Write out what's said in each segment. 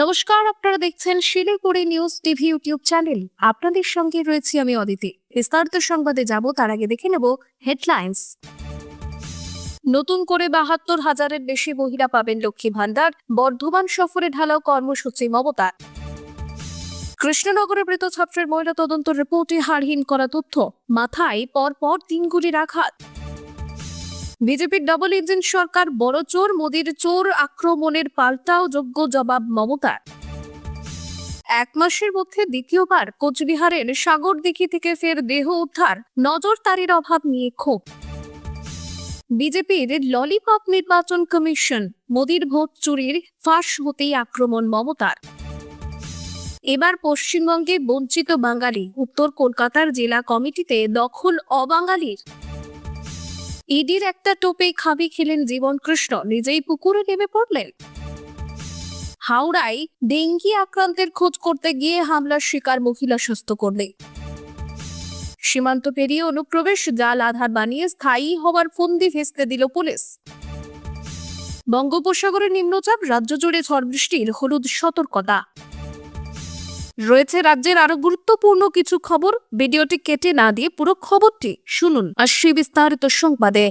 নমস্কার, আপনারা দেখছেন Siliguri news TV YouTube channel. আপনাদের সঙ্গে রয়েছি আমি অদিতি। বিস্তারিত সংবাদে যাব, তার আগে দেখে নেব হেডলাইন্স। নতুন করে বাহাত্তর হাজারের বেশি মহিলা পাবেন লক্ষ্মী ভান্ডার, বর্ধমান সফরে ঢালাও কর্মসূচি মমতার কৃষ্ণনগরে মৃত ছাত্রের ময়না তদন্ত রিপোর্টে হারহীন করা তথ্য। মাথায় পরপর তিন গুলির আঘাত। বিজেপির ডাবল ইঞ্জিন সরকার বড় চোর, মোদির চোর আক্রমণের পাল্টাও যোগ্য জবাব মমতার। এক মাসের মধ্যে দ্বিতীয়বার কোচবিহারের সাগরদিঘি থেকে ফের দেহ উদ্ধার নজরদারির অভাব নিয়ে ক্ষোভ। বিজেপির ললিপপ নির্বাচন কমিশন, মোদির ভোট চুরির ফাঁস হতেই আক্রমণ মমতার। এবার পশ্চিমবঙ্গে বঞ্চিত বাঙালি, উত্তর কলকাতার জেলা কমিটিতে দখল অবাঙালির। ইডির একটা টোপে খাবি খেলেন জীবন কৃষ্ণ, নিজেই পুকুরে নেমে পড়লেন। হাওড়ায় ডেঙ্গি আক্রান্তের খোঁজ করতে গিয়ে হামলার শিকার মহিলা সুস্থ করলে সীমান্ত পেরিয়ে অনুপ্রবেশ, জাল আধার বানিয়ে স্থায়ী হওয়ার ফন্দি ভেস্তে দিল পুলিশ। বঙ্গোপসাগরের নিম্নচাপ, রাজ্য জুড়ে ঝড় বৃষ্টির হলুদ সতর্কতা। রয়েছে রাজ্যের আরও গুরুত্বপূর্ণ কিছু খবর। ভিডিওটি কেটে না দিয়ে পুরো খবরটি শুনুন আর সেই বিস্তারিত সংবাদে।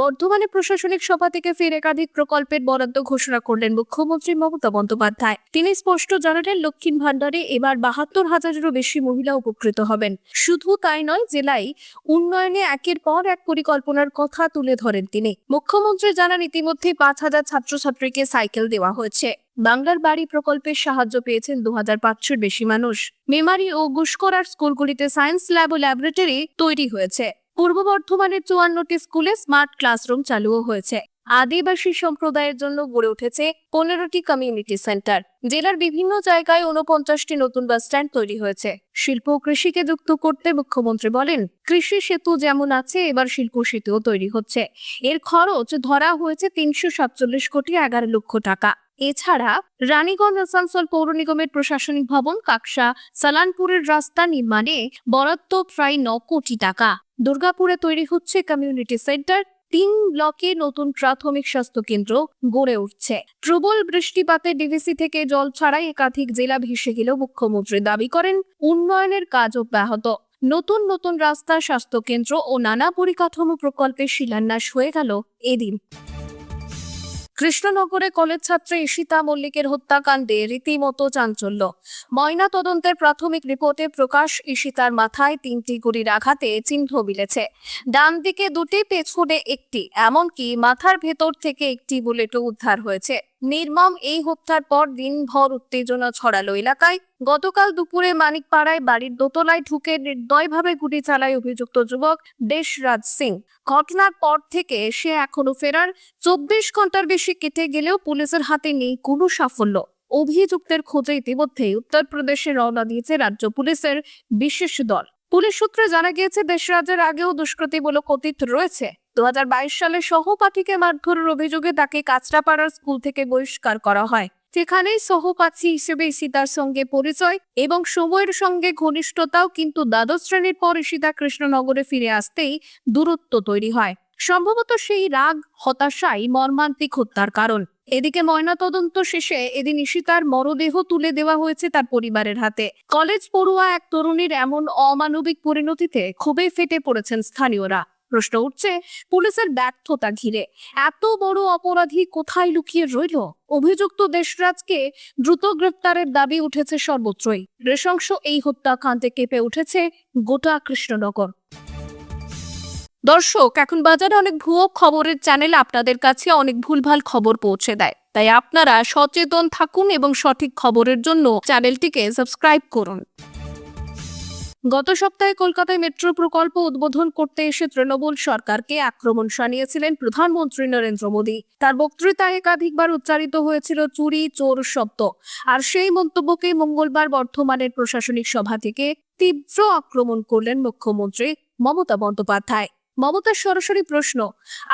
বর্ধমানে প্রশাসনিক সভা থেকে ফের একাধিক প্রকল্পের বরাদ্দ ঘোষণা করলেন মুখ্যমন্ত্রী মমতা বন্দ্যোপাধ্যায়। তিনি স্পষ্ট জানালেন, লক্ষ্মীর ভান্ডারে এবার বাহাত্তর হাজারেরও বেশি মহিলা উপকৃত হবেন। শুধু তাই নয়, জেলায় উন্নয়নে একের পর এক পরিকল্পনার কথা তুলে ধরেন তিনি। মুখ্যমন্ত্রী জানান ইতিমধ্যে পাঁচ হাজার ছাত্রছাত্রীকে সাইকেল দেওয়া হয়েছে। বাংলার বাড়ি প্রকল্পের সাহায্য পেয়েছেন দু হাজার পাঁচশোর বেশি মানুষ। মেমারি ও গুসকরার স্কুলগুলিতে সায়েন্স ল্যাব ও ল্যাবরেটরি তৈরি হয়েছে। পূর্ব বর্ধমানের চুয়ান্নটি স্কুলে স্মার্ট ক্লাসরুম চালুও হয়েছে। আদিবাসী সম্প্রদায়ের জন্য গড়ে উঠেছে পনেরোটি কমিউনিটি সেন্টার। জেলার বিভিন্ন জায়গায় উনপঞ্চাশটি নতুন বাস স্ট্যান্ড তৈরি হয়েছে। শিল্প ও কৃষিকে যুক্ত করতে মুখ্যমন্ত্রী বলেন, কৃষি সেতু যেমন আছে, এবার শিল্প সেতুও তৈরি হচ্ছে। এর খরচ ধরা হয়েছে তিনশো সাতচল্লিশ কোটি এগারো লক্ষ টাকা। এছাড়া রানীগঞ্জ আসানসোল পৌর নিগমের প্রশাসনিক ভবন কাকসা সালানপুরের রাস্তা নির্মাণে বরাদ্দ প্রায় ন কোটি টাকা। দুর্গাপুরে তৈরি হচ্ছে কমিউনিটি সেন্টার তিন ব্লকে নতুন প্রাথমিক স্বাস্থ্য কেন্দ্র গড়ে উঠছে। প্রবল বৃষ্টিপাতে ডিভিসি থেকে জল ছাড়াই একাধিক জেলা ভেসে গেলেও মুখ্যমন্ত্রী দাবি করেন, উন্নয়নের কাজ অব্যাহত নতুন নতুন রাস্তা স্বাস্থ্য কেন্দ্র ও নানা পরিকাঠামো প্রকল্পের শিলান্যাস হয়ে গেল এদিন। কৃষ্ণনগরে কলেজ ছাত্রী ঈশিতা মল্লিকের হত্যাকাণ্ডে রীতিমতো চাঞ্চল্য। ময়না তদন্তের প্রাথমিক রিপোর্টে প্রকাশ ঈশিতার মাথায় তিনটি গুলির আঘাতে চিহ্ন মিলেছে। ডান দিকে দুটি, পেছনে একটি। এমনকি মাথার ভেতর থেকে একটি বুলেটও উদ্ধার হয়েছে। নির্মম এই হত্যার পর দিনভর উত্তেজনা ছড়ালো এলাকায়। গতকাল দুপুরে মানিকপাড়ায় বাড়ির দোতলায় ঢুকে নির্দয়ভাবে গুলি চালায় অভিযুক্ত যুবক দেশরাজ সিং। ঘটনার পর থেকে সে এখনও ফেরার। চব্বিশ ঘণ্টার বেশি কেটে গেলেও পুলিশের হাতে নেই কোনো সাফল্য। অভিযুক্তের খোঁজে ইতিমধ্যেই উত্তরপ্রদেশে রওনা দিয়েছে রাজ্য পুলিশের বিশেষ দল। পুলিশ সূত্রে জানা গিয়েছে, দেশরাজের আগেও দুষ্কৃতিমূলক অতীত রয়েছে। দু হাজার বাইশ সালে সহপাঠীকে মারধরের অভিযোগে তাকে কাঁচরাপাড়ার স্কুল থেকে বহিষ্কার করা হয়। সেখানেই সহপাঠী হিসেবে ঈশিতার সঙ্গে পরিচয় এবং সময়ের সঙ্গে ঘনিষ্ঠতাও কিন্তু দ্বাদশ শ্রেণির পর ঈশিতা কৃষ্ণনগরে ফিরে আসতেই দূরত্ব তৈরি হয়। সম্ভবত সেই রাগ, হতাশাই মর্মান্তিক হত্যার কারণ। এদিকে ময়নাতদন্ত শেষে এদিন ঈশিতার মরদেহ তুলে দেওয়া হয়েছে তার পরিবারের হাতে। কলেজ পড়ুয়া এক তরুণীর এমন অমানবিক পরিণতিতে খুবই ফেটে পড়েছেন স্থানীয়রা। প্রশ্ন উঠছে, পুলিশের ব্যর্থতা ঘিরে। এত বড় অপরাধী কোথায় লুকিয়ে রইল? অভিযুক্ত দেশরাজকে দ্রুত গ্রেপ্তারের দাবি উঠেছে সর্বত্রই। নৃশংস এই হত্যাকাণ্ডে কেঁপে উঠেছে গোটা কৃষ্ণনগর। দর্শক, এখন বাজারে অনেক ভুয়ো খবরের চ্যানেল আপনাদের কাছে অনেক ভুলভাল খবর পৌঁছে দেয়। তাই আপনারা সচেতন থাকুন এবং সঠিক খবরের জন্য চ্যানেলটিকে সাবস্ক্রাইব করুন। গত সপ্তাহে কলকাতায় মেট্রো প্রকল্প উদ্বোধন করতে এসে তৃণমূল সরকারকে আক্রমণ শানিয়েছিলেন প্রধানমন্ত্রী নরেন্দ্র মোদী। তার বক্তৃতায় একাধিকবার উচ্চারিত হয়েছিল চুরি, চোর শব্দ আর সেই মন্তব্যকে মঙ্গলবার বর্ধমানের প্রশাসনিক সভা থেকে তীব্র আক্রমণ করলেন মুখ্যমন্ত্রী মমতা বন্দ্যোপাধ্যায়। মমতার সরাসরি প্রশ্ন,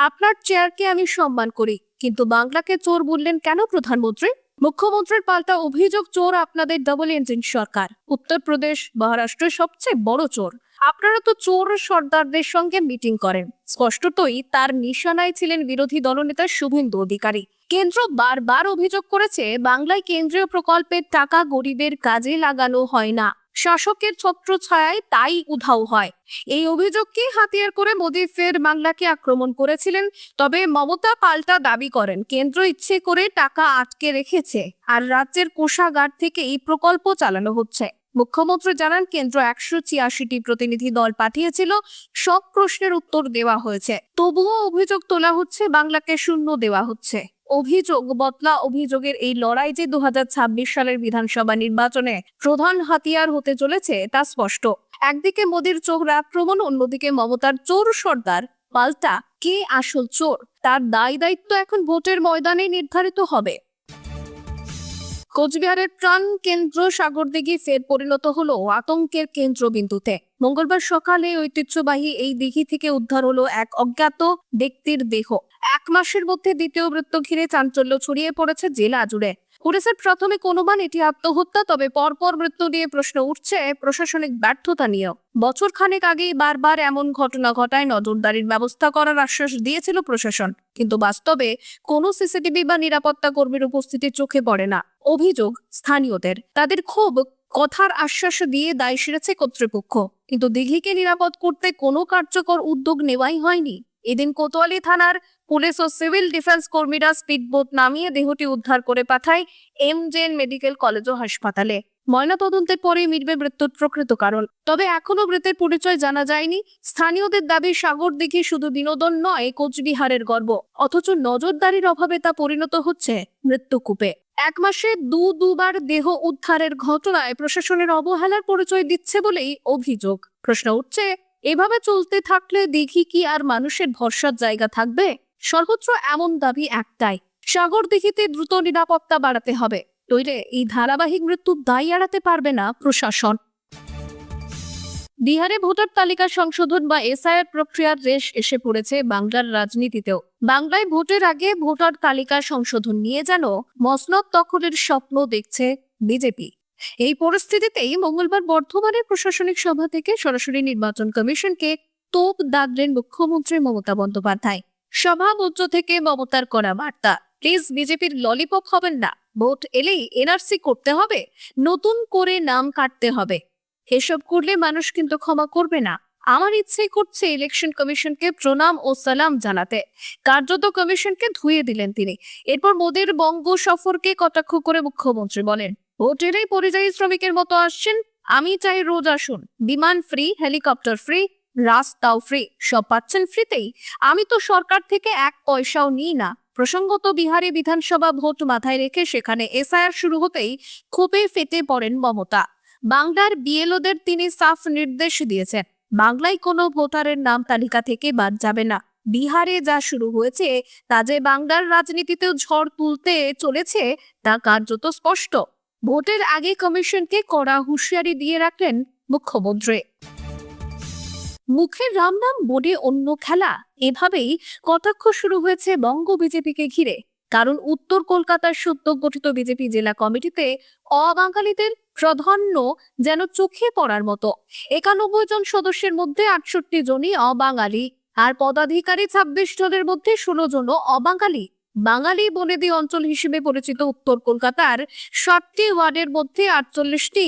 আপনার চেয়ারকে আমি সম্মান করি, কিন্তু বাংলাকে চোর বললেন কেন প্রধানমন্ত্রী? মুখ্যমন্ত্রীর পাল্টা অভিযোগ চোর আপনাদের ডাবল ইঞ্জিন সরকার। উত্তরপ্রদেশ মহারাষ্ট্রের সবচেয়ে বড় চোর। আপনারা তো চোর সর্দারদের সঙ্গে মিটিং করেন। স্পষ্টতই তার নিশানায় ছিলেন বিরোধী দলনেতা শুভেন্দু অধিকারী। কেন্দ্র বারবার অভিযোগ করেছে, বাংলায় কেন্দ্রীয় প্রকল্পের টাকা গরিবের কাজে লাগানো হয় না। শাসকের ছত্রছায়ায় তাই উধাও হয়। এই অভিযোগকে হাতিয়ার করে মোদী ফের বাংলাকে আক্রমণ করেছিলেন, তবে মমতা পাল্টা দাবি করেন। কেন্দ্র ইচ্ছে করে টাকা আটকে রেখেছে আর রাজ্যের কোষাগার থেকে এই প্রকল্প চালানো হচ্ছে। মুখ্যমন্ত্রী জানান, কেন্দ্র একশো ছিয়াশিটি প্রতিনিধি দল পাঠিয়েছিল, সব প্রশ্নের উত্তর দেওয়া হয়েছে। তবুও অভিযোগ তোলা হচ্ছে, বাংলাকে শূন্য দেওয়া হচ্ছে। অভিযোগ, বদলা অভিযোগের এই লড়াই যে দু হাজার ছাব্বিশ সালের বিধানসভা নির্বাচনে প্রধান হাতিয়ার হতে চলেছে তা স্পষ্ট। একদিকে মোদীর চোখ আক্রমণ অন্যদিকে মমতার চোর সর্দার, পাল্টা কে আসল চোর? তার দায় দায়িত্ব এখন ভোটের ময়দানে নির্ধারিত হবে। কোচবিহারের প্রাণ কেন্দ্র সাগরদিঘি ফের পরিণত হলো আতঙ্কের কেন্দ্রবিন্দুতে। মঙ্গলবার সকালে ঐতিহ্যবাহী এই দিঘি থেকে উদ্ধার হলো এক অজ্ঞাত ব্যক্তির দেহ। এক মাসের মধ্যে দ্বিতীয় মৃত্যু ঘিরে চাঞ্চল্য ছড়িয়ে পড়েছে জেলা জুড়ে। পুলিশের প্রাথমিক অনুমান এটি আত্মহত্যা, তবে পরপর মৃত্যু নিয়ে প্রশ্ন উঠছে প্রশাসনিক ব্যর্থতা নিয়েও। বছর খানেক আগেই বারবার এমন ঘটনা ঘটায় নজরদারির ব্যবস্থা করার আশ্বাস দিয়েছিল প্রশাসন। কিন্তু বাস্তবে কোনো সিসিটিভি বা নিরাপত্তা কর্মীর উপস্থিতি চোখে পড়ে না। অভিযোগ স্থানীয়দের। তাদের ক্ষোভ, কথার আশ্বাস দিয়ে দায় সেরেছে কর্তৃপক্ষ। কিন্তু দিঘিকে নিরাপদ করতে কোনো কার্যকর উদ্যোগ নেওয়াই হয়নি। এদিন কোতোয়ালি থানার পুলিশ ও সিভিল ডিফেন্স কর্মীরা স্পিডবোট নামিয়ে দেহটি উদ্ধার করে পাঠায় M J N medical college ও হাসপাতালে। ময়নাতদন্তের পরে মিটবে মৃত্যুর প্রকৃত কারণ। তবে এখনও মৃতের পরিচয় জানা যায়নি। স্থানীয়দের দাবি, সাগর দিঘি শুধু বিনোদন নয়, কোচবিহারের গর্ব। অথচ নজরদারির অভাবে তা পরিণত হচ্ছে মৃত্যুকূপে। এক মাসে দু, দুবার দেহ উদ্ধারের ঘটনায় প্রশাসনের অবহেলার পরিচয় দিচ্ছে বলেই অভিযোগ। প্রশ্ন উঠছে এভাবে চলতে থাকলে দিঘি কি আর মানুষের ভরসার জায়গা থাকবে? সর্বত্র এমন দাবি একটাই, সাগর দিঘিতে দ্রুত নিরাপত্তা বাড়াতে হবে। নইলে এই ধারাবাহিক মৃত্যুর দায় এড়াতে পারবে না প্রশাসন। বিহারে ভোটার তালিকা সংশোধন বা এসআইআর প্রক্রিয়ার রেশ এসে পড়েছে বাংলার রাজনীতিতেও। বাংলায় ভোটের আগে ভোটার তালিকা সংশোধন নিয়ে যেন মসনদ দখলের স্বপ্ন দেখছে বিজেপি। এই পরিস্থিতিতেই মঙ্গলবার বর্ধমানের প্রশাসনিক সভা থেকে সরাসরি নির্বাচন কমিশনকে তোপ দাগলেন মুখ্যমন্ত্রী মমতা বন্দ্যোপাধ্যায়। সভা মঞ্চ থেকে মমতার করা বার্তা, প্লিজ বিজেপির ললিপপ হবেন না, ভোট এলেই এনআরসি করতে হবে, নতুন করে নাম কাটতে হবে। এসব করলে মানুষ কিন্তু ক্ষমা করবে না। আমার ইচ্ছে করছে ইলেকশন কমিশনকে প্রণাম ও সালাম জানাতে। কার্যত কমিশনকে ধুয়ে দিলেন তিনি। এরপর মোদীর বঙ্গ সফরকে কটাক্ষ করে মুখ্যমন্ত্রী বলেন ভোট এলেই পরিযায়ী শ্রমিকের মতো আসছেন। আমি চাই রোজ আসুন। বিমান ফ্রি, হেলিকপ্টার ফ্রি, রাস্তাও ফ্রি, সব পাচ্ছেন ফ্রিতেই। আমি তো সরকার থেকে এক পয়সাও নিই না। প্রসঙ্গত বিহারে বিধানসভা ভোট মাথায় রেখে সেখানে এসআইআর শুরু হতেই ক্ষোভে ফেটে পড়েন মমতা। বাংলার বিএলওদের তিনি সাফ নির্দেশ দিয়েছেন। বাংলায় কোনো ভোটারের নাম তালিকা থেকে বাদ যাবে না। বিহারে যা শুরু হয়েছে, তা যে বাংলার রাজনীতিতেও ঝড় তুলতে চলেছে, তা কার্যত স্পষ্ট। ভোটের আগে কমিশনকে কড়া হুঁশিয়ারি দিয়ে রাখলেন মুখ্যমন্ত্রী। মুখের রাম নাম বোর্ডে অন্য খেলা, এভাবেই কটাক্ষ শুরু হয়েছে বঙ্গ বিজেপিকে ঘিরে। কারণ উত্তর কলকাতার সদ্য গঠিত বিজেপি জেলা কমিটিতে অবাঙালিদের প্রাধান্য যেন চোখে পড়ার মতো। একানব্বই জন সদস্যের মধ্যে আটষট্টি জনই অবাঙালি, আর পদাধিকারী ছাব্বিশ জনের মধ্যে ষোলো জনও অবাঙালি। বাঙালি বনেদি অঞ্চল হিসেবে পরিচিত উত্তর কলকাতার ষাটটি ওয়ার্ডের মধ্যে আটচল্লিশটি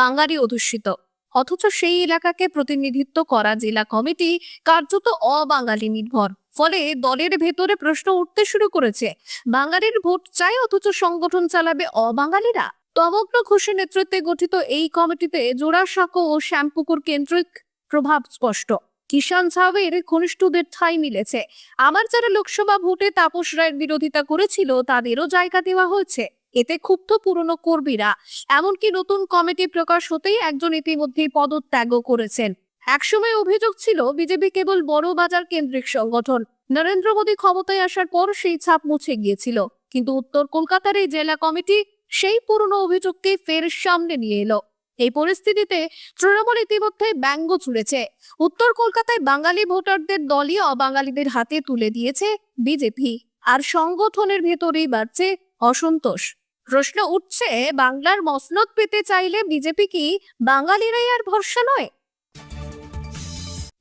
বাঙালি অধ্যুষিত। অথচ সেই এলাকাকে প্রতিনিধিত্ব করা জেলা কমিটি কার্যত অবাঙালি নির্ভর। ফলে দলের ভেতরে প্রশ্ন উঠতে শুরু করেছে, বাঙালির ভোট চাই অথচ সংগঠন চালাবে অবাঙালিরা? তমগ্ন ঘোষের নেতৃত্বে গঠিত এই কমিটিতে জোড়াসাঁকো ও শ্যামপুকুর কেন্দ্রিক প্রভাব স্পষ্ট। কিষান সাহেবের ঘনিষ্ঠদের ঠাঁই মিলেছে। আমার যারা লোকসভা ভোটে তাপস রায়ের বিরোধিতা করেছিল, তাদেরও জায়গা দেওয়া হয়েছে। এতে ক্ষুব্ধ পুরনো কর্মীরা। এমনকি নতুন কমিটি প্রকাশ হতেই একজন ইতিমধ্যেই পদত্যাগও করেছেন। একসময় অভিযোগ ছিল, বিজেপি কেবল বড় বাজার কেন্দ্রিক সংগঠন। নরেন্দ্র মোদী ক্ষমতায় আসার পর সেই ছাপ মুছে গিয়েছিল। কিন্তু উত্তর কলকাতার এই জেলা কমিটি সেই পুরনো অভিযোগকে ফের সামনে নিয়ে এলো। এই পরিস্থিতিতে তৃণমূল ইতিমধ্যে ব্যঙ্গ ছুড়েছে। উত্তর কলকাতায় বাঙালি ভোটারদের দলই অবাঙালিদের হাতে তুলে দিয়েছে বিজেপি। আর সংগঠনের ভেতরেই বাড়ছে অসন্তোষ। প্রশ্ন উঠছে, বাংলার মসনদ পেতে চাইলে বিজেপি কি বাঙালিরাই আর ভরসা নয়?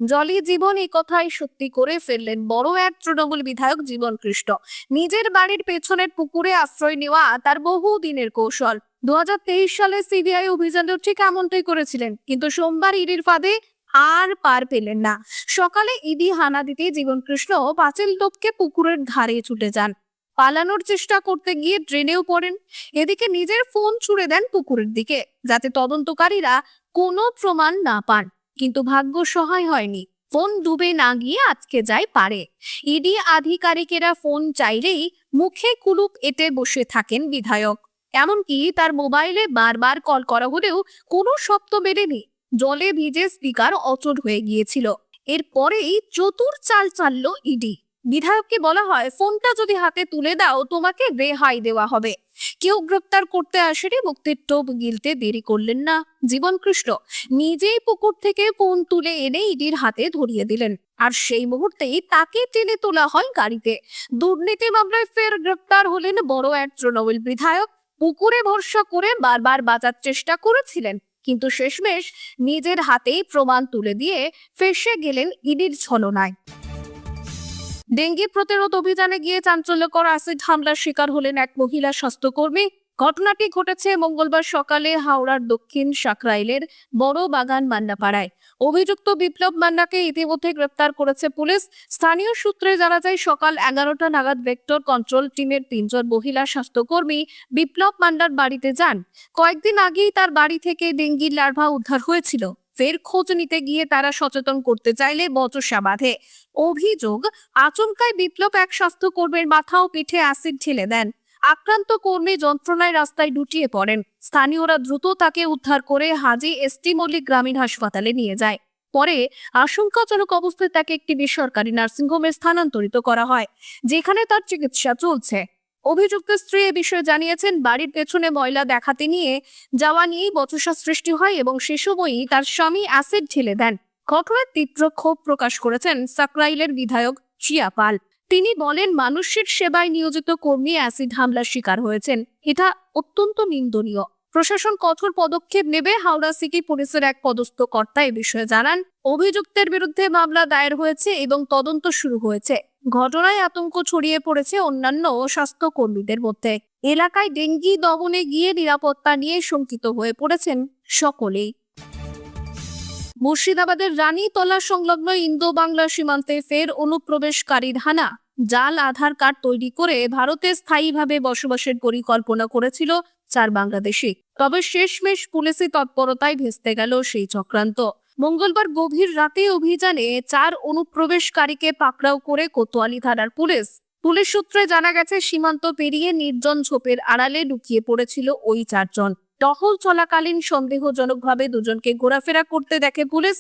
জলই জীবন এই কথাই সত্যি করে ফেললেন বড় এক তৃণমূল বিধায়ক জীবন কৃষ্ণ। নিজের বাড়ির পেছনের পুকুরে আশ্রয় নেওয়া তার বহু দিনের কৌশল। দু হাজার তেইশ সালে সিবিআই অভিযানেও ঠিক এমনটাই করেছিলেন, কিন্তু সোমবার ইডির ফাঁদে আর পার পেলেন না। সকালে ইডি হানা দিতে জীবন কৃষ্ণ পাঁচিল টপকে পুকুরের ধারে ছুটে যান। পালানোর চেষ্টা করতে গিয়ে ড্রেনেও পড়েন, এদিকে নিজের ফোন ছুড়ে দেন পুকুরের দিকে, যাতে তদন্তকারীরা কোনো প্রমাণ না পান, কিন্তু ভাগ্য সহায় হয়নি। ফোন ডুবে না গিয়ে আটকে যায় পারে। ইডি আধিকারিকেরা ফোন চাইলেই মুখে কুলুপ এঁটে বসে থাকেন বিধায়ক। এমনকি তার মোবাইলে বারবার কল করা হলেও কোনো শব্দ বেরেনি জলে ভিজে স্পিকার অচট হয়ে গিয়েছিল। এরপরেই চতুর চাল চালল ইডি। বিধায়ককে বলা হয়, ফোনটা যদি হাতে তুলে দাও, তোমাকে রেহাই দেওয়া হবে। কেউ গ্রেপ্তার করতে আসেনি, মুক্তির টোপ গিলতে দেরি করলেন না। জীবন কৃষ্ণ, নিজেই পুকুর থেকে ফোন তুলে এনে ইডির হাতে ধরিয়ে দিলেন। আর সেই মুহূর্তেই তাকে টেনে তোলা হয় গাড়িতে। দুর্নীতি মামলায় ফের গ্রেপ্তার হলেন বড় এক তৃণমূল বিধায়ক পুকুরে ভরসা করে বারবার বাঁচার চেষ্টা করেছিলেন। কিন্তু শেষমেশ নিজের হাতেই প্রমাণ তুলে দিয়ে ফেসে গেলেন ইডির ছলনায়। ডেঙ্গি প্রতিরোধ অভিযানে গিয়ে চাঞ্চল্যকর অ্যাসিড হামলার শিকার হলেন এক মহিলা স্বাস্থ্যকর্মী। ঘটনাটি ঘটেছে মঙ্গলবার সকালে হাওড়ার দক্ষিণ সাকরাইলের বড় বাগান মান্নাপাড়ায়। অভিযুক্ত বিপ্লব মান্নাকে ইতিমধ্যে গ্রেপ্তার করেছে পুলিশ। স্থানীয় সূত্রে জানা যায়, সকাল এগারোটা নাগাদ ভেক্টর কন্ট্রোল টিমের তিনজন মহিলা স্বাস্থ্যকর্মী বিপ্লব মান্নার বাড়িতে যান। কয়েকদিন আগেই তার বাড়ি থেকে ডেঙ্গির লার্ভা উদ্ধার হয়েছিল। ফের খোঁজ নিতে গিয়ে তারা সচেতন করতে চাইলে বচসা বাঁধে। অভিযোগ আচমকায় বিপ্লব এক স্বাস্থ্যকর্মীর মাথা ও পিঠে অ্যাসিড ঢেলে দেন। আক্রান্ত কর্মী যন্ত্রণায় রাস্তায় লুটিয়ে পড়েন। স্থানীয়রা দ্রুত তাকে উদ্ধার করে হাজি এসটি মল্লিক গ্রামীণ হাসপাতালে নিয়ে যায়। পরে আশঙ্কাজনক অবস্থায় তাকে একটি বেসরকারি নার্সিংহোমে স্থানান্তরিত করা হয়, যেখানে তার চিকিৎসা চলছে। অভিযুক্ত স্ত্রী এ বিষয়ে জানিয়েছেন, বাড়ির পেছনে ময়লা দেখাতে নিয়ে যাওয়া নিয়েই বচসা সৃষ্টি হয় এবং সে সময়ই তার স্বামী অ্যাসিড ঢেলে দেন। ঘটনায় তীব্র ক্ষোভ প্রকাশ করেছেন সাকরাইলের বিধায়ক চিয়া পাল। তিনি বলেন, মানুষের সেবায় নিয়োজিত কর্মী অ্যাসিড হামলার শিকার হয়েছেন। এটা অত্যন্ত নিন্দনীয়। প্রশাসন কঠোর পদক্ষেপ নেবে। হাওড়া সিটি পুলিশের এক পদস্থ কর্তা এ বিষয়ে জানান, অভিযুক্তের বিরুদ্ধে মামলা দায়ের হয়েছে এবং তদন্ত শুরু হয়েছে। ঘটনায় আতঙ্ক ছড়িয়ে পড়েছে অন্যান্য স্বাস্থ্য কর্মীদের মধ্যে। এলাকায় ডেঙ্গি দমনে গিয়ে নিরাপত্তা নিয়ে শঙ্কিত হয়ে পড়েছেন সকলেই। মুর্শিদাবাদের রানীতলা সংলগ্ন ইন্দো বাংলা সীমান্তে ফের অনুপ্রবেশকারীর হানা জাল, আধার কার্ড তৈরি করে ভারতে স্থায়ীভাবে বসবাসের পরিকল্পনা করেছিল চার বাংলাদেশি। তবে শেষমেশ পুলিশি তৎপরতায় ভেস্তে গেল সেই চক্রান্ত। মঙ্গলবার গভীর রাতে অভিযানে চার অনুপ্রবেশকারীকে পাকড়াও করে কোতোয়ালি থানার পুলিশ। পুলিশ সূত্রে জানা গেছে, সীমান্ত পেরিয়ে নির্জন ঝোপের আড়ালে লুকিয়ে পড়েছিল ওই চারজন। টহল চলাকালীন সন্দেহজনকভাবে দুজনকে ঘোরাফেরা করতে দেখে পুলিশ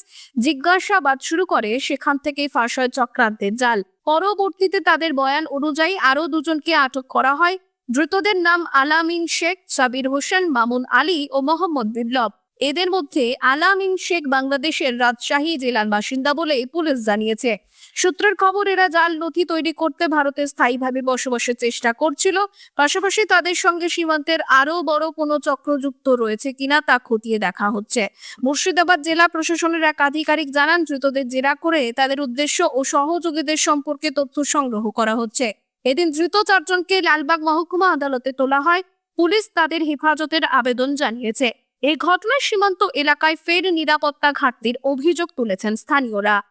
জিজ্ঞাসাবাদ শুরু করে, সেখান থেকেই ফাঁস হয় চক্রান্তের জাল। পরবর্তীতে তাদের বয়ান অনুযায়ী আরও দুজনকে আটক করা হয়। ধৃতদের নাম আলামিন শেখ, সাবির হোসেন, মামুন আলী ও মোহাম্মদ বিপ্লব। এদের মধ্যে আলামিন শেখ বাংলাদেশের রাজশাহী জেলার বাসিন্দা বলে পুলিশ জানিয়েছে। সূত্রের খবর, এরা জাল, নথি তৈরি করতে ভারতে স্থায়ীভাবে বসবাসের চেষ্টা করছিল। পাশাপাশি তাদের সঙ্গে সীমান্তের আরও বড় কোনো চক্রযুক্ত রয়েছে কিনা তা খতিয়ে দেখা হচ্ছে। মুর্শিদাবাদ জেলা প্রশাসনের এক আধিকারিক জানান, ধৃতদের জেরা করে তাদের উদ্দেশ্য ও সহযোগীদের সম্পর্কে তথ্য সংগ্রহ করা হচ্ছে। এদিন ধৃত চারজনকে লালবাগ মহকুমা আদালতে তোলা হয়। পুলিশ তাদের হেফাজতের আবেদন জানিয়েছে। এই ঘটনায় সীমান্ত এলাকায় ফের নিরাপত্তা ঘাটতির অভিযোগ তুলেছেন স্থানীয়রা।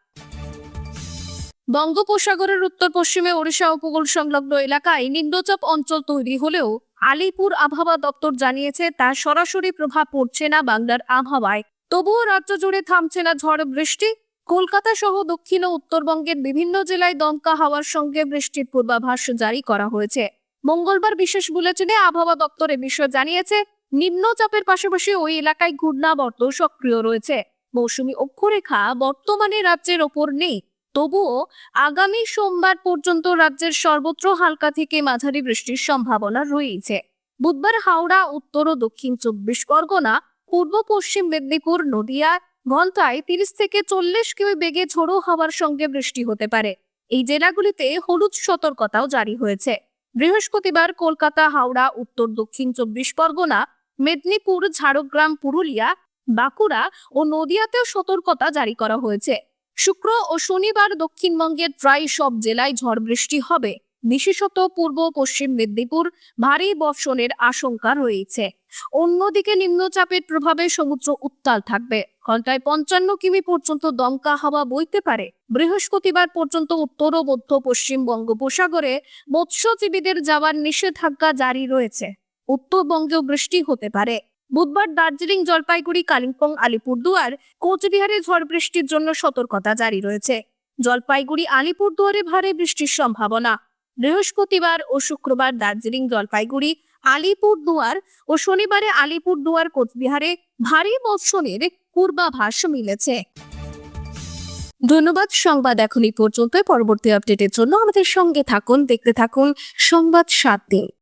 বঙ্গোপসাগরের উত্তর পশ্চিমে ওড়িশা উপকূল সংলগ্ন এলাকায় নিম্নচাপ অঞ্চল তৈরি হলেও আলিপুর আবহাওয়া দপ্তর জানিয়েছে, তার সরাসরি প্রভাব পড়ছে না বাংলার আবহাওয়ায়। তবুও রাজ্য জুড়ে থামছে না ঝড় বৃষ্টি। কলকাতা সহ দক্ষিণ ও উত্তরবঙ্গের বিভিন্ন জেলায় দমকা হাওয়ার সঙ্গে বৃষ্টির পূর্বাভাস জারি করা হয়েছে। মঙ্গলবার বিশেষ বুলেটিনে আবহাওয়া দপ্তর এ বিষয়ে জানিয়েছে, নিম্নচাপের পাশাপাশি ওই এলাকায় ঘূর্ণাবর্ত সক্রিয় রয়েছে। মৌসুমী অক্ষরেখা বর্তমানে রাজ্যের ওপর নেই। তবুও আগামী সোমবার পর্যন্ত রাজ্যের সর্বত্র হালকা থেকে মাঝারি বৃষ্টির সম্ভাবনা রয়েছে। বুধবার হাওড়া, উত্তর ও দক্ষিণ চব্বিশ পরগনা, পূর্ব পশ্চিম মেদিনীপুর, নদিয়া, ঘন্টায় তিরিশ থেকে চল্লিশ কিমি বেগে ঝোড়ো হওয়ার সঙ্গে বৃষ্টি হতে পারে। এই জেলাগুলিতে হলুদ সতর্কতাও জারি হয়েছে। বৃহস্পতিবার কলকাতা, হাওড়া, উত্তর দক্ষিণ চব্বিশ পরগনা, মেদিনীপুর, ঝাড়গ্রাম, পুরুলিয়া, বাঁকুড়া ও নদিয়াতেও সতর্কতা জারি করা হয়েছে। শুক্র ও শনিবার দক্ষিণবঙ্গের প্রায় সব জেলায় ঝড় বৃষ্টি হবে। বিশেষত পূর্ব, পশ্চিম মেদিনীপুর ভারী বর্ষণের আশঙ্কা রয়েছে। অন্যদিকে নিম্নচাপের প্রভাবে সমুদ্র উত্তাল থাকবে। ঘন্টায় পঞ্চান্ন কিমি পর্যন্ত দমকা হাওয়া বইতে পারে। বৃহস্পতিবার পর্যন্ত উত্তর ও মধ্য পশ্চিম বঙ্গোপসাগরে মৎস্যজীবীদের যাওয়ার নিষেধাজ্ঞা জারি রয়েছে। উত্তরবঙ্গেও বৃষ্টি হতে পারে। বুধবার দার্জিলিং জলপাইগুড়ি, কালিম্পং, আলিপুরদুয়ার, কোচবিহারে ঝড় বৃষ্টির জন্য সতর্কতা জারি রয়েছে। জলপাইগুড়ি, আলিপুরদুয়ারে ভারী বৃষ্টির সম্ভাবনা। বৃহস্পতিবার ও শুক্রবার দার্জিলিং জলপাইগুড়ি, আলিপুরদুয়ার ও শনিবারে আলিপুরদুয়ার, কোচবিহারে ভারী বর্ষণের পূর্বাভাস মিলেছে। ধন্যবাদ, সংবাদ এখন এই পর্যন্ত। পরবর্তী আপডেটের জন্য আমাদের সঙ্গে থাকুন, দেখতে থাকুন সংবাদ সাত দিন।